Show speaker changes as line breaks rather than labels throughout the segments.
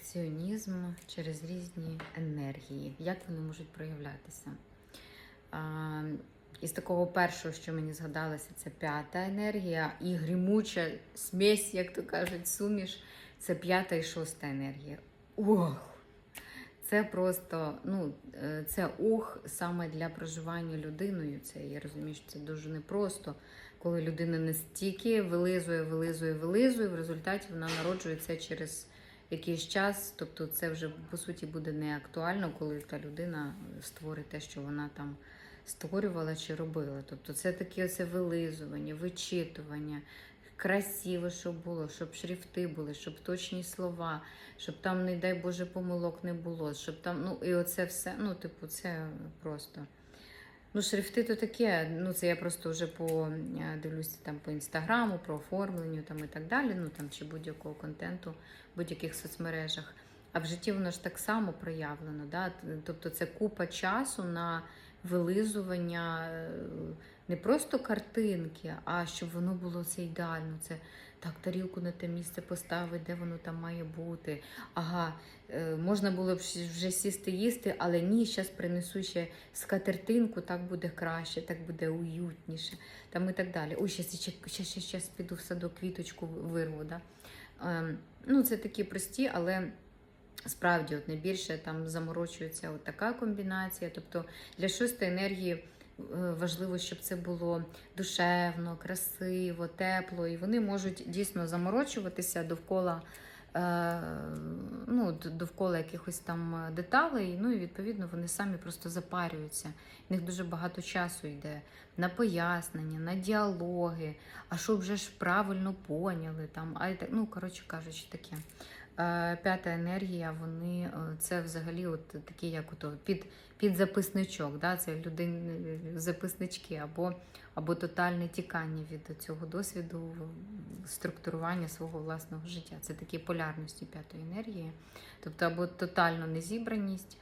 перфекціонізм через різні енергії. Як вони можуть проявлятися? Із такого першого, що мені згадалося, це п'ята енергія, і гримуча смесь, як то кажуть, суміш це п'ята і шоста енергія. Ох! Це просто, ну, е, це ох саме для проживання людиною. Це я розумію, що це дуже непросто, коли людина настільки вилизує, вилизує, вилизує, в результаті вона народжується через якийсь час. Тобто, це вже по суті буде не актуально, коли та людина створить те, що вона там створювала чи робила. Тобто, це таке оце вилизування, вичитування. Красиво, щоб було, щоб шрифти були, щоб точні слова, щоб там, не дай Боже, помилок не було, щоб там, ну і оце все. Ну, типу, це просто. Ну, шрифти то таке. Ну, це я просто вже по е, дивлюся там по інстаграму, про оформленню там і так далі. Ну там чи будь-якого контенту, в будь-яких соцмережах. А в житті воно ж так само проявлено. Да? Тобто це купа часу на вилизування е, не просто картинки, а щоб воно було це ідеально. Це так, тарілку на те місце поставити, де воно там має бути. Ага, е, можна було б вже сісти їсти, але ні, зараз принесу ще скатертинку, так буде краще, так буде уютніше. Там і так далі. Ой, щас піду в садок квіточку вирву. Да? Ем, ну, це такі прості, але. Справді, от найбільше там заморочується от така комбінація. Тобто для шостої енергії важливо, щоб це було душевно, красиво, тепло, і вони можуть дійсно заморочуватися довкола. е, Ну, довкола якихось там деталей, ну і відповідно вони самі просто запарюються. В них дуже багато часу йде на пояснення, на діалоги, а щоб вже ж правильно поняли там, а ну коротше кажучи, таке. Е, П'ята енергія, вони е, це взагалі от такі, як ото під, під записничок, да? це людини записнички або, або тотальне тікання від цього досвіду структурування свого власного життя. Це такі полярності п'ятої енергії, тобто або тотальна незібраність.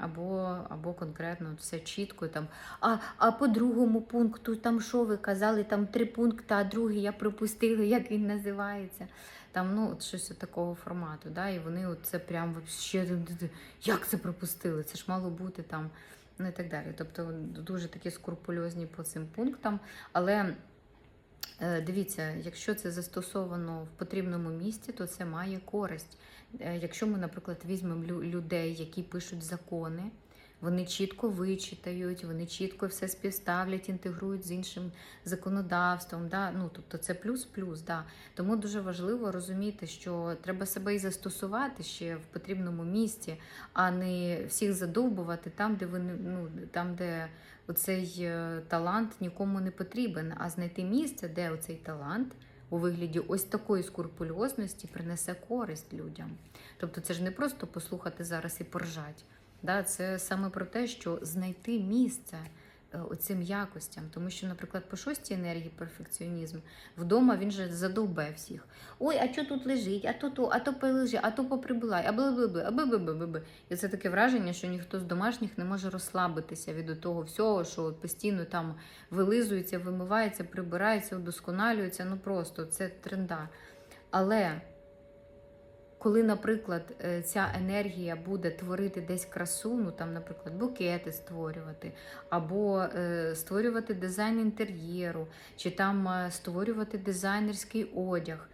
Або, або конкретно все чітко там. А, а по другому пункту, там що ви казали, там три пункти, а другий я пропустила, як він називається. Там ну, от щось от такого формату. Да? І вони от це прям вообще, як це пропустили? Це ж мало бути там, ну і так далі. Тобто дуже такі скрупульозні по цим пунктам. Але дивіться, якщо це застосовано в потрібному місці, то це має користь. Е, Якщо ми, наприклад, візьмемо людей, які пишуть закони, вони чітко вичитають, вони чітко все співставлять, інтегрують з іншим законодавством. Да? Ну, тобто це плюс-плюс. Да. Тому дуже важливо розуміти, що треба себе і застосувати ще в потрібному місці, а не всіх задовбувати там, де вони ну, там, де оцей е, талант нікому не потрібен, а знайти місце, де оцей талант. У вигляді ось такої скрупульозності принесе користь людям. Тобто це ж не просто послухати зараз і поржать. Да, це саме про те, що знайти місце оцим якостям. Тому що, наприклад, по шостій енергії перфекціонізм вдома він же задовбе всіх. Ой, а що тут лежить, а то то, а то полежи, а то поприбулай, а бли-бли-бли, а бли-бли-бли-бли. І це таке враження, що ніхто з домашніх не може розслабитися від того всього, що постійно там вилизується, вимивається, прибирається, удосконалюється. Ну просто це тренда. Але коли, наприклад, е, ця енергія буде творити десь красу, ну там, наприклад, букети створювати, або е, створювати дизайн інтер'єру, чи там е, створювати дизайнерський одяг.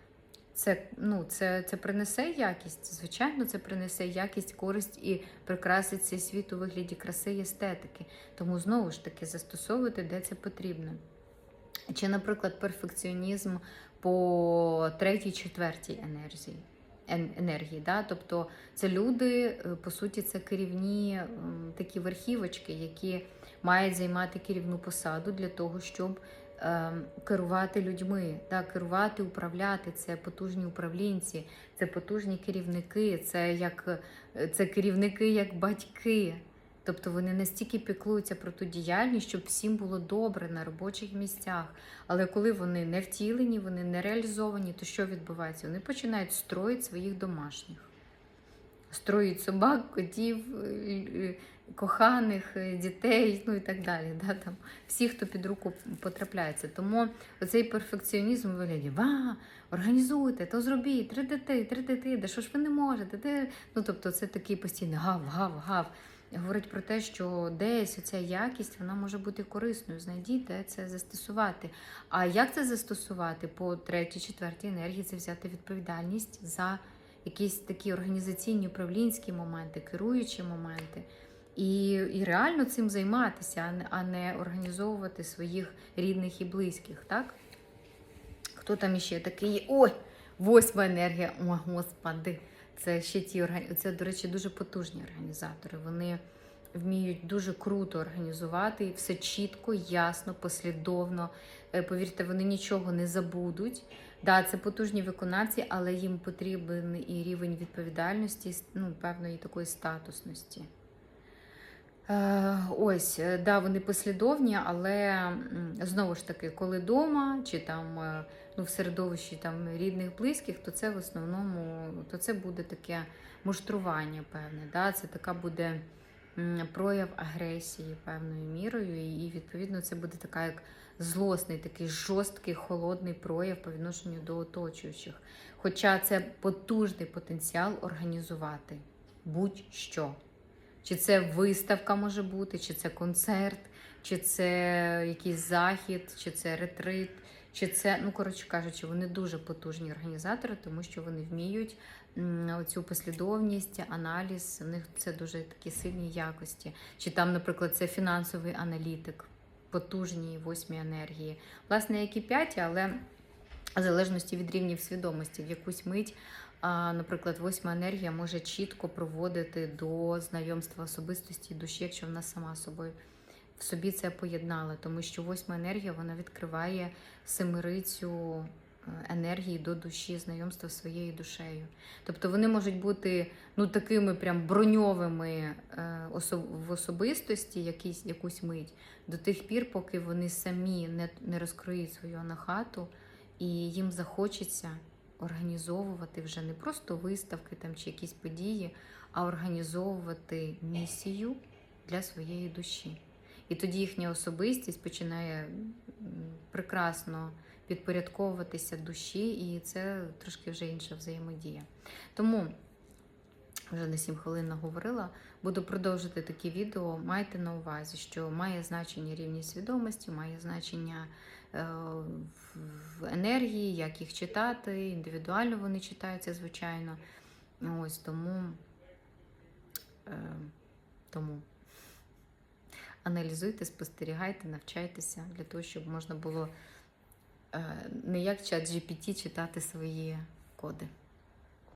Це, ну, це, це принесе якість, звичайно, це принесе якість, користь і прикрасить цей світ у вигляді краси і естетики. Тому знову ж таки застосовувати, де це потрібно. Чи, наприклад, перфекціонізм по третій, четвертій енергії. Ен- енергії да? Тобто це люди, е, по суті, це керівні такі верхівочки, які мають займати керівну посаду для того, щоб ем, керувати людьми, да? керувати, управляти. Це потужні управлінці, це потужні керівники, це як е, це керівники як батьки. Тобто вони настільки піклуються про ту діяльність, щоб всім було добре на робочих місцях. Але коли вони не втілені, вони не реалізовані, то що відбувається? Вони починають строїти своїх домашніх. строїть собак, котів, е, е, коханих, е, дітей, ну і так далі. Да, там, всі, хто під руку потрапляється. Тому оцей перфекціонізм вигляді, ва, організуйте, то зробіть, три дити, три дити, да що ж ви не можете? Ти... Ну, тобто це такий постійний гав, гав, гав. Говорить про те, що десь оця якість вона може бути корисною. Знайдіть, де це застосувати. А як це застосувати по третій, четвертій енергії? Це взяти відповідальність за якісь такі організаційні управлінські моменти, керуючі моменти. І, і реально цим займатися, а не, організовувати своїх рідних і близьких, так? Хто там іще такий? Ой, восьма енергія. О, господи. Це ще ті. Це, до речі, дуже потужні організатори. Вони вміють дуже круто організувати і все чітко, ясно, послідовно. Е, Повірте, вони нічого не забудуть. Да, це потужні виконавці, але їм потрібен і рівень відповідальності, ну, певної такої статусності. Е, Ось, е, да, вони послідовні, але знову ж таки, коли вдома чи там е, ну, в середовищі там, рідних, близьких, то це в основному то це буде таке муштрування, певне. Да? Це така буде прояв агресії певною мірою, і, і відповідно це буде така як злосний, такий жорсткий, холодний прояв по відношенню до оточуючих. Хоча це потужний потенціал організувати будь-що. Чи це виставка може бути, чи це концерт, чи це якийсь захід, чи це ретрит, чи це, ну коротше кажучи, вони дуже потужні організатори, тому що вони вміють оцю послідовність, аналіз. У них це дуже такі сильні якості. Чи там, наприклад, це фінансовий аналітик, потужні восьмі енергії. Власне, як і п'яті, але в залежності від рівнів свідомості, в якусь мить наприклад, восьма енергія може чітко проводити до знайомства особистості душі, якщо вона сама собою в собі це поєднала, тому що восьма енергія вона відкриває семирицю е, енергії до душі, знайомства своєю душею. Тобто вони можуть бути ну такими прям броньовими е, в особистості, якісь, якусь мить, до тих пір, поки вони самі не, не розкриють свою анахату, і їм захочеться організовувати вже не просто виставки там чи якісь події, а організовувати місію для своєї душі. І тоді їхня особистість починає прекрасно підпорядковуватися душі, і це трошки вже інша взаємодія. Тому вже на 7 хвилин наговорила. Буду продовжити такі відео. Майте на увазі, що має значення рівність свідомості, має значення енергії, як їх читати. Індивідуально вони читаються, звичайно. Ось тому, е, тому аналізуйте, спостерігайте, навчайтеся для того, щоб можна було е, не як чат GPT читати свої коди.